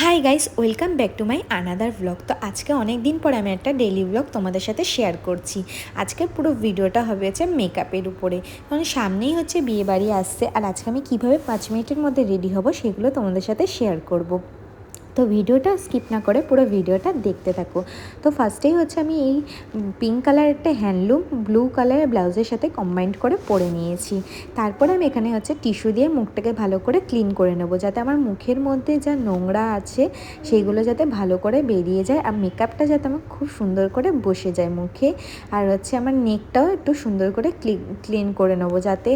Hi guys welcome back to my another blog তো আজকে অনেক দিন পর আমি একটা ডেলি ব্লগ তোমাদের সাথে শেয়ার করছি। আজকের পুরো ভিডিওটা হবে হচ্ছে মেকআপের উপরে। কারণ সামনেই হচ্ছে বিয়েবাড়ি আসছে, আর আজকে আমি কীভাবে পাঁচ মিনিটের মধ্যে রেডি হব সেগুলো তোমাদের সাথে শেয়ার করব। তো ভিডিওটা স্কিপ না করে পুরো ভিডিওটা দেখতে থাকো। তো ফার্স্টেই হচ্ছে আমি এই পিঙ্ক কালার একটা হ্যান্ডলুম ব্লু কালারের ব্লাউজের সাথে কম্বাইন্ড করে পরে নিয়েছি। তারপরে আমি এখানে হচ্ছে টিস্যু দিয়ে মুখটাকে ভালো করে ক্লিন করে নেব, যাতে আমার মুখের মধ্যে যা নোংরা আছে সেইগুলো যাতে ভালো করে বেরিয়ে যায় আর মেকআপটা যাতে আমার খুব সুন্দর করে বসে যায় মুখে। আর হচ্ছে আমার নেকটাও একটু সুন্দর করে ক্লিন করে নেব, যাতে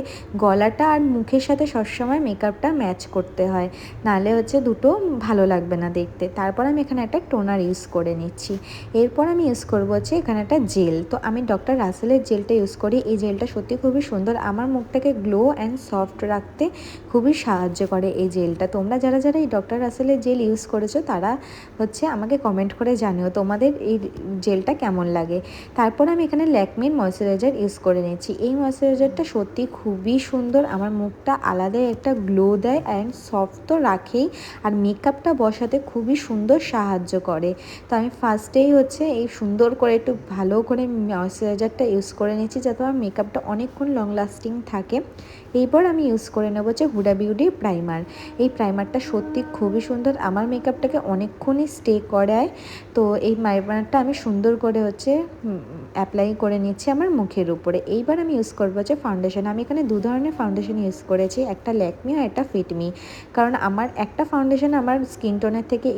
গলাটা আর মুখের সাথে সবসময় মেকআপটা ম্যাচ করতে হয়। নাহলে হচ্ছে দুটো ভালো লাগবে না। না দেখতে। তারপর আমি এখানে একটা টোনার ইউজ করে নিচ্ছি। এরপর আমি ইউজ করব হচ্ছে এখানে একটা জেল। তো আমি ডক্টর রাসেলের জেলটা ইউজ করি। এই জেলটা সত্যি খুবই সুন্দর। আমার মুখটাকে গ্লো অ্যান্ড সফট রাখতে খুবই সাহায্য করে এই জেলটা। তোমরা যারা যারা এই ডক্টর রাসেলের জেল ইউজ করেছ, তারা হচ্ছে আমাকে কমেন্ট করে জানিও তোমাদের এই জেলটা কেমন লাগে। তারপর আমি এখানে ল্যাকমির ময়শ্চারাইজার ইউজ করে নিচ্ছি। এই ময়শ্চারাইজারটা সত্যি খুবই সুন্দর। আমার মুখটা আলাদাই একটা গ্লো দেয় অ্যান্ড সফট তো রাখেই। আর মেকআপটা বসাতে খুবই সুন্দর সাহায্য করে। তো আমি ফার্স্টেই হচ্ছে এই সুন্দর করে একটু ভালো করে ময়শ্চারাইজারটা ইউজ করে নিচ্ছি যাতে আমার মেকআপটা অনেকক্ষণ লং লাস্টিং থাকে। এরপর আমি ইউজ করে নেব হচ্ছে হুডা বিউটি প্রাইমার এই প্রাইমারটা সত্যি খুবই সুন্দর। আমার মেকআপটাকে অনেকক্ষণই স্টে করায়। তো এই প্রাইমারটা আমি সুন্দর করে হচ্ছে অ্যাপ্লাই করে নিচ্ছি আমার মুখের উপরে। এইবার আমি ইউজ করব হচ্ছে ফাউন্ডেশন আমি এখানে দু ধরনের ফাউন্ডেশন ইউজ করেছি। একটা ল্যাকমি আর একটা ফিটমি কারণ আমার একটা ফাউন্ডেশন আমার স্কিন টোনের থেকে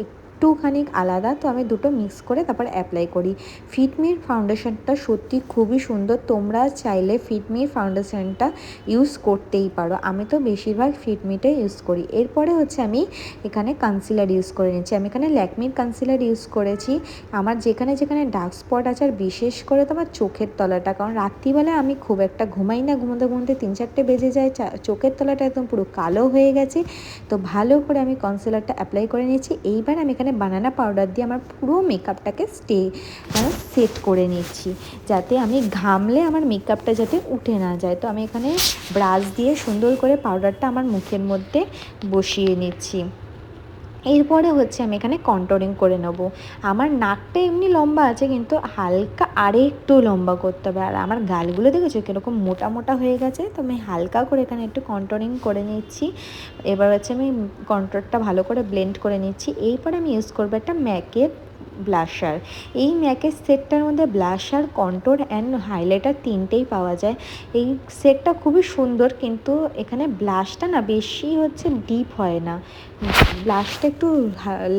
একটুখানি আলাদা, তো আমি দুটো মিক্স করে তারপর অ্যাপ্লাই করি। ফিটমির ফাউন্ডেশনটা সত্যি খুবই সুন্দর। তোমরা চাইলে ফিটমির ফাউন্ডেশনটা ইউজ করতেই পারো। আমি তো বেশিরভাগ ফিটমিটাই ইউজ করি। এরপরে হচ্ছে আমি এখানে কনসিলার ইউজ করে নিচ্ছি। আমি এখানে ল্যাকমির কনসিলার ইউজ করেছি। আমার যেখানে যেখানে ডার্ক স্পট আছে আর বিশেষ করে তোমার চোখের তলাটা। কারণ রাত্রিবেলা আমি খুব একটা ঘুমাই না, ঘুমোতে ঘুমোতে তিন চারটে বেজে যায়। চোখের তলাটা একদম পুরো কালো হয়ে গেছে। তো ভালো করে আমি কনসিলারটা অ্যাপ্লাই করে নিয়েছি। এইবার আমি এখানে এখানে বানানা পাউডার দিয়ে আমার পুরো মেকআপটাকে স্টে মানে সেট করে নিচ্ছি। যাতে আমি ঘামলে আমার মেকআপটা যাতে উঠে না যায়। তো আমি এখানে ব্রাশ দিয়ে সুন্দর করে পাউডারটা আমার মুখের মধ্যে বসিয়ে নিচ্ছি। এরপরে হচ্ছে আমি এখানে কন্ট্রোলিং করে নেব। আমার নাকটা এমনি লম্বা আছে, কিন্তু হালকা আরে একটু লম্বা করতে হবে। আর আমার গালগুলো দেখেছ কীরকম মোটা মোটা হয়ে গেছে? তো আমি হালকা করে এখানে একটু কন্টোরিং করে নিচ্ছি। এবার হচ্ছে আমি কন্ট্রোলটা ভালো করে ব্লেন্ড করে নিচ্ছি। এরপর আমি ইউজ করব একটা ম্যাকের ব্লাশার। এই ম্যাকের সেটটার মধ্যে ব্লাশার কন্টোর অ্যান্ড হাইলাইটার তিনটেই পাওয়া যায়। এই সেটটা খুবই সুন্দর কিন্তু এখানে ব্লাশটা না বেশি হচ্ছে ডিপ হয় না। ব্লাশটা একটু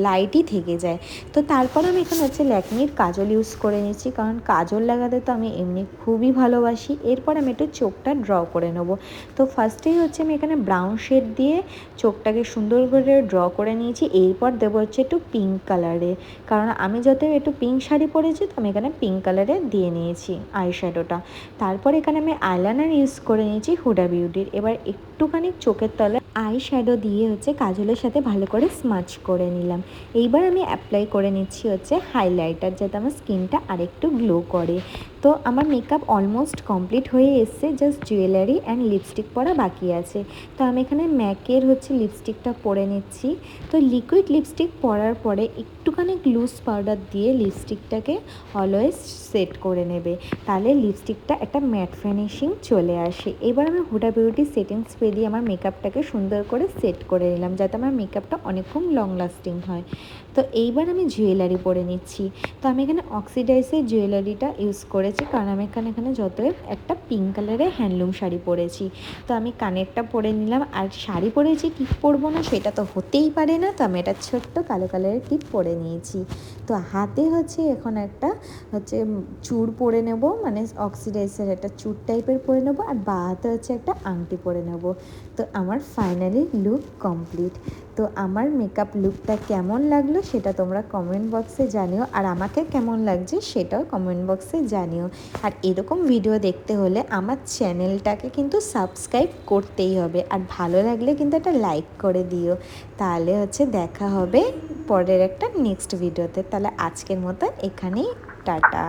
লাইটই থেকে যায়। তো তারপর আমি এখানে হচ্ছে ল্যাকমির কাজল ইউজ করে নিচ্ছি কারণ কাজল লাগাতে তো আমি এমনি খুবই ভালোবাসি। এরপর আমি একটু চোখটা ড্র করে নেব। তো ফার্স্টেই হচ্ছে আমি এখানে ব্রাউন শেড দিয়ে চোখটাকে সুন্দর করে ড্র করে নিয়েছি। এরপর দেবো হচ্ছে একটু পিঙ্ক কালারে কারণ আমি যত একটু পিঙ্ক শাড়ি পরেছি, তো আমি এখানে পিঙ্ক কালারে দিয়ে নিয়েছি আই শ্যাডোটা তারপর এখানে আমি আইলাইনার ইউজ করে নিয়েছি হুডা বিউটির এবার একটুখানি চোখের তলে আই শ্যাডো দিয়ে হচ্ছে কাজলের সাথে ভালো করে স্মাচ করে নিলাম। এইবার আমি অ্যাপ্লাই করে নিচ্ছি হচ্ছে হাইলাইটার যাতে আমার স্কিনটা আরেকটু গ্লো করে। তো আমার মেকআপ অলমোস্ট কমপ্লিট হয়ে এসছে জাস্ট জুয়েলারি অ্যান্ড লিপস্টিক পরা বাকি আছে। তো আমি এখানে ম্যাকের হচ্ছে লিপস্টিকটা পরে নিচ্ছি। তো লিকুইড লিপস্টিক পরার পরে একটুখানি লুজ পাউডার দিয়ে লিপস্টিকটাকে অলওয়েজ সেট করে নেবে। তাহলে লিপস্টিকটা একটা ম্যাট ফিনিশিং চলে আসে। এবার আমি হুডা বিউটি সেটিং স্প্রে দিয়ে আমার মেকআপটাকে সুন্দর করে সেট করে নিলাম, যাতে আমার মেকআপটা অনেকক্ষণ লং লাস্টিং হয়। তো এইবার আমি জুয়েলারি পরে নিচ্ছি। তো আমি এখানে অক্সিডাইসের জুয়েলারিটা ইউজ করেছি কারণ আমি এখানে এখানে যত একটা পিঙ্ক কালারের হ্যান্ডলুম শাড়ি পরেছি। তো আমি কানেরটা পরে নিলাম আর শাড়ি পরেছি টিপ পরবো না সেটা তো হতেই পারে না। তো আমি এটা ছোট্ট কালো কালারের টিপ পরে নিয়েছি। তো হাতে হচ্ছে এখন একটা হচ্ছে চুর পরে নেব মানে অক্সিডাইসের একটা চুর টাইপের পরে নেব আর বা হাতে হচ্ছে একটা আংটি পরে নেব। তো আমার ফাইনালি লুক কমপ্লিট তো আমার মেকআপ লুকটা কেমন লাগল সেটা তোমরা কমেন্ট বক্সে জানিও। আর আমাকে কেমন লাগছে সেটাও কমেন্ট বক্সে জানিও। আর এরকম ভিডিও দেখতে হলে আমার চ্যানেলটাকে কিন্তু সাবস্ক্রাইব করতেই হবে। আর ভালো লাগলে কিন্তু একটা লাইক করে দিও। তাহলে হচ্ছে দেখা হবে পরের একটা নেক্সট ভিডিওতে তাহলে আজকের মতো এখানেই, টাটা।